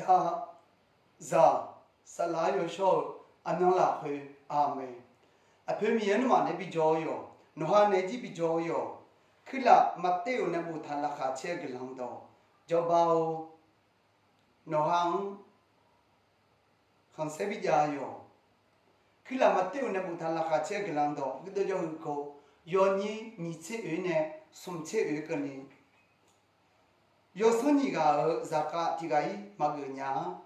ဒါဇာဆလာယောရှောအနလာခွေအာမင်အဖေမီယနမနေပြီးကြောယောနဟာနေကြည့်ပြီးကြောယောခိလာမတ်တေယနဘူထာလာခါချေဂလန်တော့ဂျောဘောနောဟန်ခန်ဆေပြီးကြာယောခိလာမတ်တေယနဘူထာလာခါချေဂလန်တော့ဂဒကြောကိုယောနီညီချေအနဲ့ဆုံချေအကနေ yo soni ga zaka tigai magnya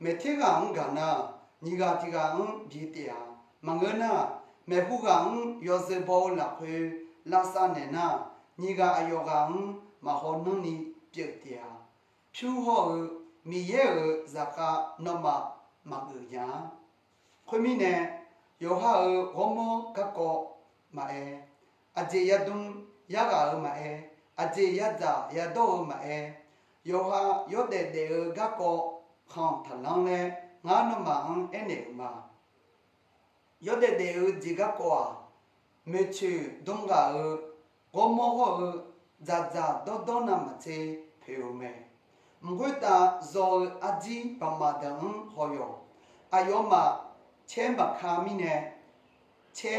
me thega ang gana ni ga tiga ang bi tia mangana me hu ga ang yo se bo la khwe la sa ne na ni ga ayo ga ang ma ho no ni pye tia phu ho mi ye zaka no ma magnya khwe mi ne yo ha ho mo ka ko ma e aje ya dum ya ga ma e အကျေယဇာယတော့မအဲယောဟာယောတဲ့တဲ့ကကောခေါန်ထလောင်းလဲငါနမန်အနေမှာယောတဲ့တဲ့ဂျီကကောမေချီဒုံဂါဂေါမောဟဇာဇာဒိုဒိုနာမချေဖေယမဲမွေတာဇောအဂျီပမာဒံဟောယောအယောမချဲမခါမီနဲ့ချဲ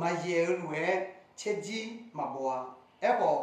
မယေရွယ်ချက်ကြီးမဘွားအဲ့ပေါ်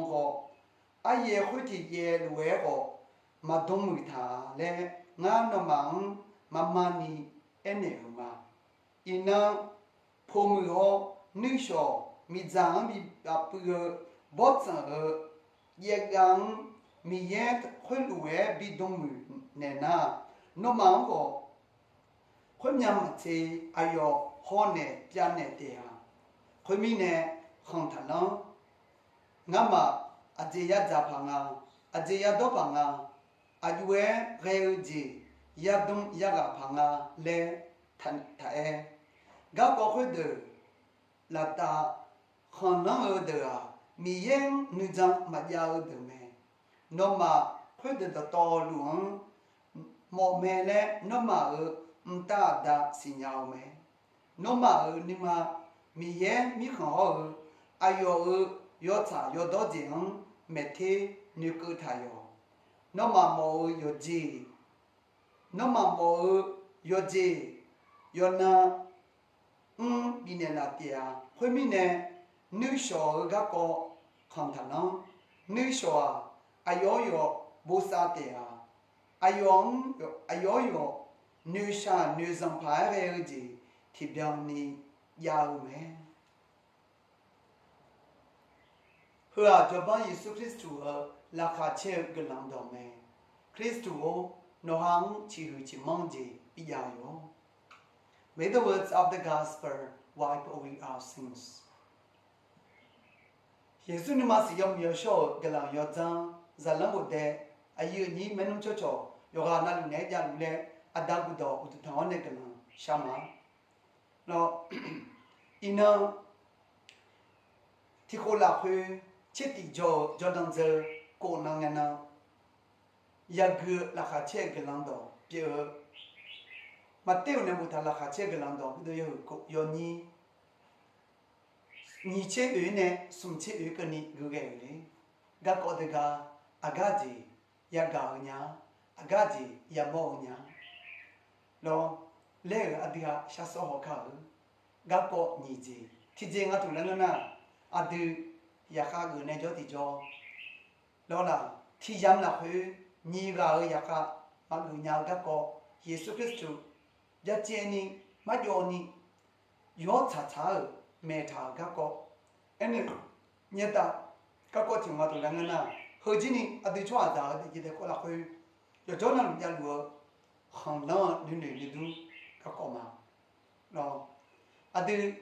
န်ကိုအယေခွတီယေလွဲကိုမဒုံမီသာလေငါနမန်မမနီအနေမအင်းနာဖိုမီဟောနိရှောမိဇန်ဘီအပူ bot san ge ye gang mi yet khul we bi dong mu ne na no ma ngo khul nyam che ayo ho ne pya ne te ha khul mi ne khong tha no nga ma a je ya ja pha nga a je ya do pa nga a yu we re ji ya dong ya ga pha nga le than tha e ga ko 미행 누장 마디아우드메 노마 회드다 떠루앙 모메레 노마의 음타다 시냐오메 노마의 니마 미행 미 խ 어의 아요의 요차 요도징 메테 뉴크타요 노마모의 요지 노마모의 요지 요나 음 비네라티아 회미네 뉴쇼가 거 ခွေမိနေနုရှောကကောခေါန်ထနောနိရှောအယောယောဘူစာတေဟာအယောအယောယောနုရှာနုဇံဖာရဲကြီးထိပြောင်းနေရဦးမယ်ဟွာဂျပန်ယေရှုခရစ်တုဟလာခါချေဂလန်တော်မယ်ခရစ်တုကိုနောဟန်ချီဟူချီမောင်ကြီးပြရယော May the words of the gospel wipe away our sins. 예수님 마스 영 여쇼 겔라 여장 잘랑고데 아유 니 메놈 초초 요가 나루 내장 룰레 아다부도 우트타오네 겔라 샤마 너 이나 티콜라 회 체티 조 조던젤 코낭나 야그 라카체 겔랑도 뻬 마테오네 무탈 라카체 겔랑도 부도 요 요니 你切鱼呢，送切鱼个你有个有哩，个搞得个阿个子也搞伢，阿个子也冇伢，咯，那个阿弟啊，啥时候考？个搞你子，提前我做了呢，阿弟也下个呢就提着，咯啦，提前了去，你个也下，阿路伢个搞，耶稣基督，一见你，没叫你，要查查。 메타 갖고 애니 녀다 갖고 지금 와도 랑나 허진이 아디 좋아다 이제 콜라 거의 요 저는 야루 항나 눈에 리두 갖고 마너 아디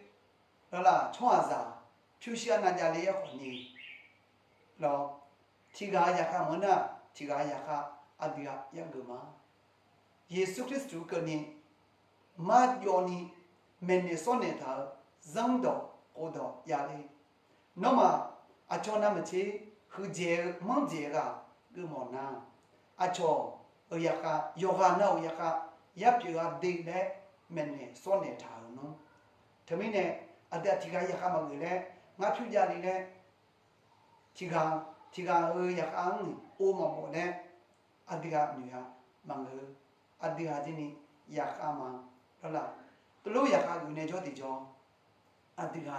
라라 좋아자 표시하는 자리에 혼이 너 티가 약하 뭐나 티가 약하 아디가 양그마 예수 그리스도 거니 마요니 메네소네다 မင်းနဲ့အတတိကယကမငလေငါဖြူကြနေလေဒီကဒီကအယကန်းအိုမမောနဲ့အတိကမြာမငယ်အတိကဒီနီယကမဟုတ်လားသူတို့ယကကူနေကြောတိကြော အတိက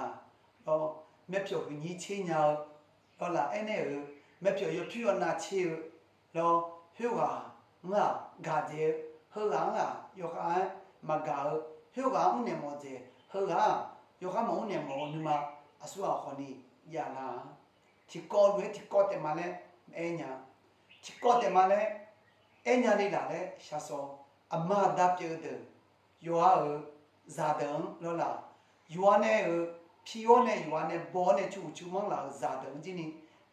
တော့မက်ဖြုတ်ညီချင်းညာဟုတ်လားအဲ့နဲ့မက်ဖြုတ်ရဖြူရနာချေလောဖြူကငါဂါကျေဟောကငါယောကမဂါဟောကဦးနေမောကျေဟောကယောကမဦးနေမောနမအဆူအခေါနီယာလာတီကောဝဲတီကောတေမလဲအဲညာတီကောတေမလဲအဲညာလေးလာလဲရှာစောအမဒပ်ပြေတဲ့ယောဟာဇာဒံလောလာ ယောနဲ့ဖြီယောနဲ့ယောနဲ့ဘောနဲ့ချူချူမန်းလာဇာဒံဒီနီ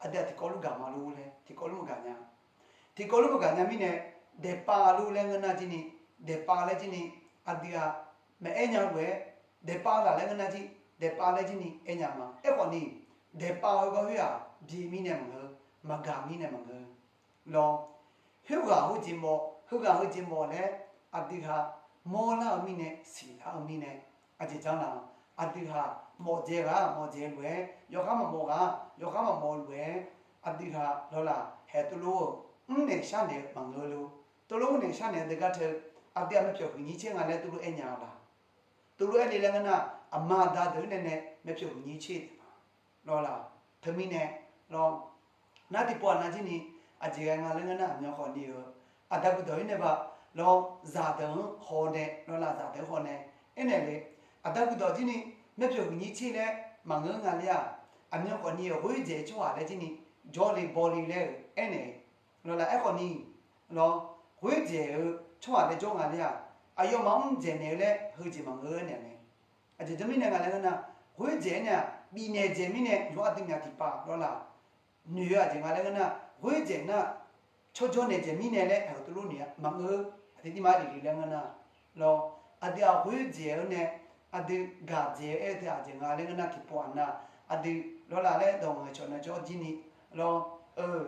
အဒတ်တီကောလူကမာလို့လဲတီကောလူကညာတီကောလူကညာမိနဲ့ဒေပါလူလဲငနာချင်းနီဒေပါလဲချင်းနီအဒီယာမဲအညာဝဲဒေပါလာလဲငနာချင်းဒေပါလဲချင်းနီအညာမှာအဲ့ကောနီဒေပါဟောကဟွာဘီမီနဲ့မငမဂါမီနဲ့မငလောဟေကဟိုချင်းမောဟေကဟိုချင်းမောလဲအဒီဟာမောလာမီနဲ့စီလာမီနဲ့ အကြကြောင်းလာအဒီဟာမောကျေကမောကျေလွယ်ယောကမမောကယောကမမောလွယ်အဒီဟာလောလာဟဲတူလို့အင်းနဲ့ရှာနေမငလို့သူတို့နေရှာနေတဲ့ကတဲ့အပြတ်မပြောဘူးညီချင်းကလည်းသူတို့အညာလာသူတို့အဲ့ဒီလည်းကနာအမသာတဲ့နဲ့နဲ့မပြောဘူးညီချင်းလောလားသမီးနဲ့လောနာတိပေါ်နာချင်းနီအကြေငါလည်းကနာမြောက်ခေါ်နေရောအတကုတော်နေပါလောဇာတန်ဟောတဲ့လောလားဇာတဲ့ဟောနေအဲ့နဲ့လေ အတကုတော်ချင်းနီမပြောဘူးညီချင်းနဲ့မငန်းငါလျာအမြောက်ခေါ်နေရောဝိကျေချွာလည်းချင်းနီဂျော်လီဘော်လီလဲအဲ့နဲ့လောလားအဲ့ခေါ်နီလောဝိကျေချွာတဲ့ကြောင့်ကလည်းအယောမောင်းကျင်နေလေဟိုချင်မငើနေနေအကြသမီးနဲ့ကလည်းကနာဝိကျေနဲ့ပြီးနေကျင်မိနဲ့လောအတိမြတ်တိပါလောလားညရကျင်ကလည်းကနာဝိကျေနာချောချောနေကျင်မိနဲ့လေအဲ့တို့လို့နေမငើအတိတိမဒီလည်းကနာ adi gadzie e te aje nga le na ki po ana adi lo la le dong ha chona jo jini lo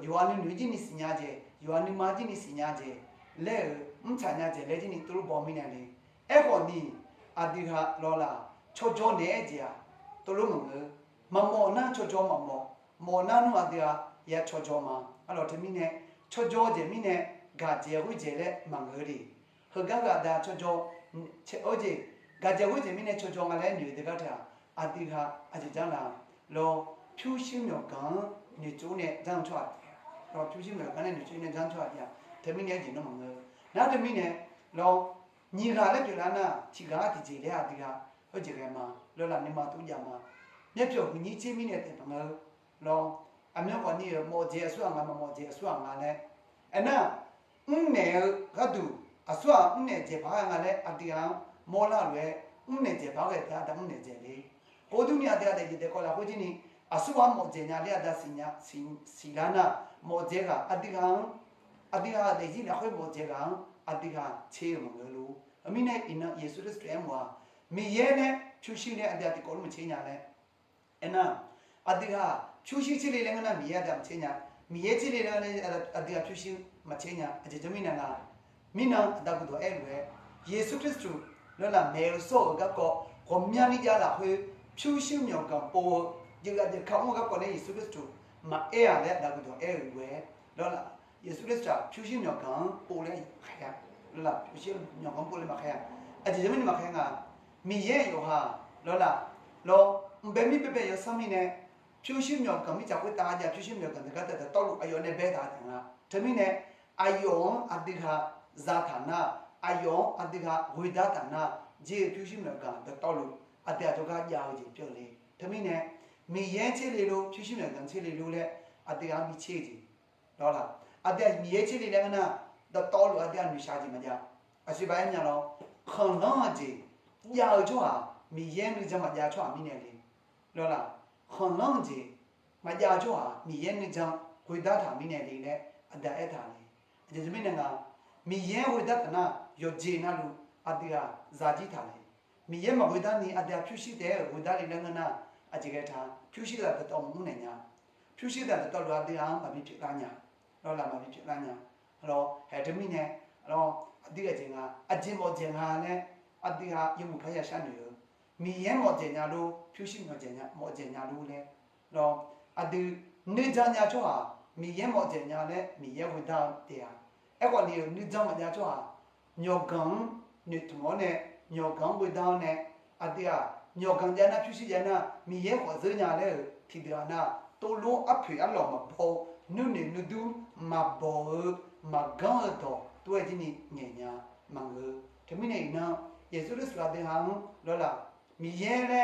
yuani nu jini sinya je yuani ma jini sinya je le m chanya je le jini tu bo mi na le e ko ni adi ha lo la cho jo ne je ya to lo ngö ma mo na cho jo ma mo mo na nu adi ha ya cho jo ma alo te mi ne cho jo je mi ne gadzie hu je le ma ngö ri ha ga ga da cho jo che o je နာနုအဒီဟာရချောချောမှာအဲ့တော့တမီနဲ့ချောချောကျမိနဲ့ဂါကျေဝိကျေလဲမငရီဟဂဂဒါချောချောချေအိုဂျေဂါကျေဝိကျေမိနဲ့ချောချောငလဲညွေတကထာအဒီဟာအဒီကြလာလောဖြူရှင်းမြောက်ကညကျိုးနဲ့ဂျန်ချွတ်တော့ဖြူရှင်းမြောက်ကနဲ့ညကျိုးနဲ့ဂျန်ချွတ်ရတမီနဲ့ကျင်တော့မငယ်နာတမီနဲ့လောညီကလည်းပြလာနာချီကားဒီကြီးလေအဒီကဟုတ်ကြတယ်မှာလောလာနေ မှာတူကြမှာမြက်ပြောညီချင်းမီနဲ့တဲ့ငယ်လောအမေကနေမောကျေအစွမ်းငါမမောကျေအစွမ်းငါနဲ့အနာအင်းနဲ့ကတူအစွမ်းအင်းနဲ့ကျေဘာငါလည်းအတီဟံမောလာလွယ်အင်းနဲ့ကျေဘာခဲ့တာတမနဲ့ကျေလေကိုတူမြတ်တဲ့တဲ့တဲ့ကောလာကိုကြီးနီအစွမ်းမောကျေညာလေအဒစညာစီလာနာမောကျေကအတီဟံအတိဟာဒေကြီးလခွေဘောကျေကအတိဟာချေမငယ်လို့အမိနဲ့အင်းယေရှုခရစ်ရဲ့မွာမိရဲနဲ့ဖြူရှိနဲ့အတ္တတိကိုမချေညာလဲအနာအတိဟာဖြူရှိချီလေးလည်းငါမိရတာမချေညာမိရဲချီလေးလည်းအတိဟာဖြူရှိမချေညာအကျေဇမိနနာမိနာအတကုတော့အဲ့လွယ်ယေရှုခရစ်တု 那啦没有说个个，我明年家啦会飘修苗个波，一个就看我个个呢，耶稣基督，嘛爱啊嘞，那个叫爱为，那啦耶稣基督飘修苗个波嘞开呀，那啦飘修苗个波嘞嘛开呀，啊，就是么嘛开啊，米耶有哈，那啦，咯，白米白白有啥米呢？飘修苗个米就会打架，飘修苗个那个在在道路哎呦那白打的啊，这米呢，哎呦啊对他。ဇာဌာန အယောအတိကဝေဒတနာဂျေဖြူရှိမကတောက်လို့အတ္တဒုက္ခကြောင်ကြီးပြုတ်လေတမိနဲ့မိရဲချေလေလို့ဖြူရှိမကချေလေလို့လဲအတ္တကမိချေကြီးတော့လားအတ္တမိရဲချေလေလည်းကနာတောက်လို့အတ္တမိရှာကြီးမကြအစီပိုင်းညာတော့ခံတော့ကြီးကြောက်ချွာမိရဲလူကြမှာကြောက်ချွာမိနေလေတော့လားခံတော့ကြီးမကြောက်ချွာမိရဲနေကြောင်ဝေဒတာမိနေလေနဲ့အတ္တအဲ့တာလေဒီစမိနဲ့ကမိရဲဝေဒတနာ yojena lu adira zaji thale miye magwida ni adya phyushi de gwida le nangana ajige tha phyushi da da taw mu ne nya phyushi da da taw lu adya ma bi phit la nya lo la ma bi phit la nya lo he de mi ne lo adira jin ga ajin mo jin ga le adira yu mu pha ya shan ne miye mo jin nya lu phyushi mo jin nya mo jin nya lu le lo adi ne ja nya cho ha miye mo jin nya le miye gwida de ya အဲ့ကောင်လေးကိုနှိမ့်ကြမညာချောဟာ ညောကန်နေတမောနဲ့ညောကန်ဝိဒါနဲ့အတိဟာညောကန်ကျန်နာဖြူရှိကျန်နာမီရဲဟောစညာလဲထိဒရာနာ to lo aphe alo ma pho nu ne nu du ma bo ma ga to to e ni nye nya ma nge te mi ne na yesu lu sla de hang lo la mi ye le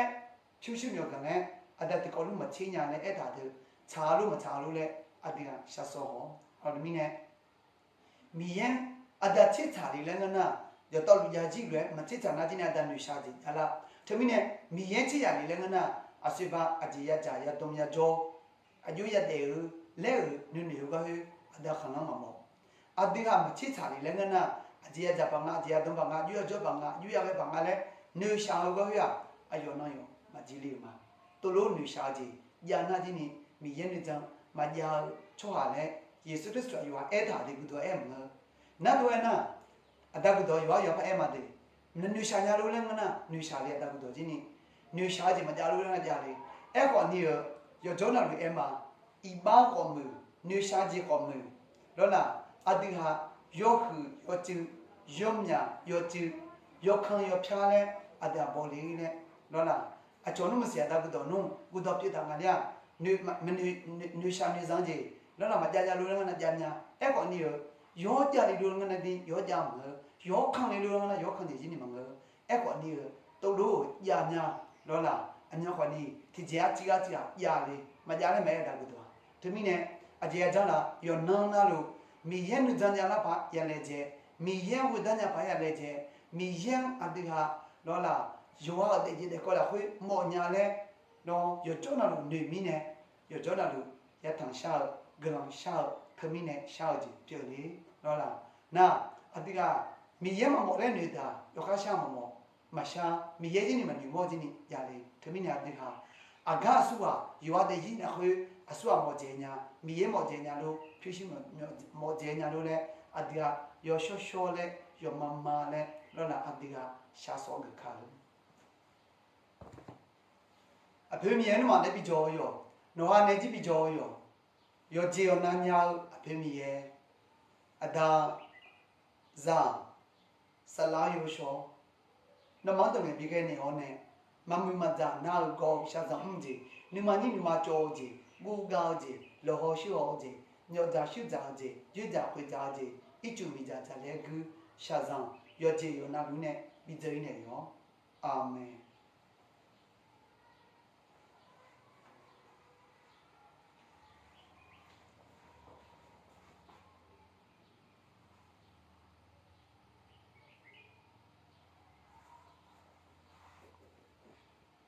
chu chu nyo kan le a da te ko lu ma chi nya le e da de cha lu ma cha lu le a di ga sha so ho ha mi ne mi ye a da chi cha li le na na yo to lu ya ji le ma chi cha na ji na da nu sha ji ala te mi ne mi ye chi ya li le na na အစိပါအကြည်ရကြရတုံရကြောအကျိုးရတဲ့လဲနုနေကဟအဒါခဏမမောအဒီကမချစ်ချာလီလဲငနာအကြည်ရကြပါငါအကြည်ရတုံးပါငါယူရကြောပါငါယူရပဲပါငါလဲနေရှာကဟရအယောနော်ယောမကြီးလေးမှာတူလို့ နတ်တော်နာအတကုတော်ရွာရွာမအဲမတည်းနနူရှာညာလို့လည်းငနာနူရှာလေးအတကုတော်ကြီးနိနူရှာကြီးမကြလို့လည်းကြလေအဲ့ကောနီရယောဂျောနာလူအဲမအီဘာကောမူနူရှာကြီးကောမူလောနာအတိဟာယောခုယောချီယောမြာယောချီယောခံယောဖြားလဲအတဘောလေးနဲ့လောနာအကျော်နုမစရာတကုတော်နုကုတော်ပြတာငါလျာနူမနူနူရှာနေစမ်းကြီးလောနာမကြကြလို့လည်းငနာကြညာအဲ့ကောနီရ ယောကြလီတို့ငနတိယောကြမယောခံလီတို့ငနယောခံနေခြင်းနေမငအဲ့ကောနီတုတ်တို့ယာညာလောလာအမြောက်ခေါနီဒီကြချီကချီယာလေမကြလည်းမဲတာကူတော့ဒီမိနဲ့အကြေကြလာယောနန်းလာလို့မိရဲ့နဇန်ညာလာပါရလေကျမိရဲ့ဝဒညာပါရလေကျမိရဲ့အတိဟာလောလာယောအတိကြီးတဲ့ကောလာခွေမော်ညာလဲတော့ယောကျောနာလို့နေမိနဲ့ယောကျောနာလို့ရတန်ရှာဂရန်ရှာ ခမိနဲ့ရှာကြီးပြလေလောလာနာအတိကမိရဲ့မမော်လဲနေတာယောခရှာမမော်မရှာမိရဲ့ကြီးနေမနေမောကြီးနေရလေခမိညာတိဟာအဂအဆုဟာယောတဲ့ကြီးနခွေအဆုအမောကျေညာမိရဲ့မောကျေညာလို့ဖြည့်ရှိမောကျေညာလို့လဲအဒီကယောရှောရှောလဲယောမမလဲလောလာအဒီကရှာစောကခါလို့အဖေမြဲနမလည်းပြီးကြောယောနောဟာနေကြည့်ပြီးကြောယော ယောကျေယောနာညာအဖေမြဲအဒါဇာဆလာယောရှောနမတငယ်ပြီးခဲ့နေဟောနဲ့မမမဇာနာကောရှာဇံအင်းကြီးနိမနိနိမကြောကြီးဘူကောကြီးလောဟောရှိဟောကြီးညောဇာရှိဇာကြီးရွကြခွေဇာကြီးအချူမီဇာဇာလေကူရှာဇံယောကြီးယောနာဘူးနဲ့ပြီးကြနေရောအာမင်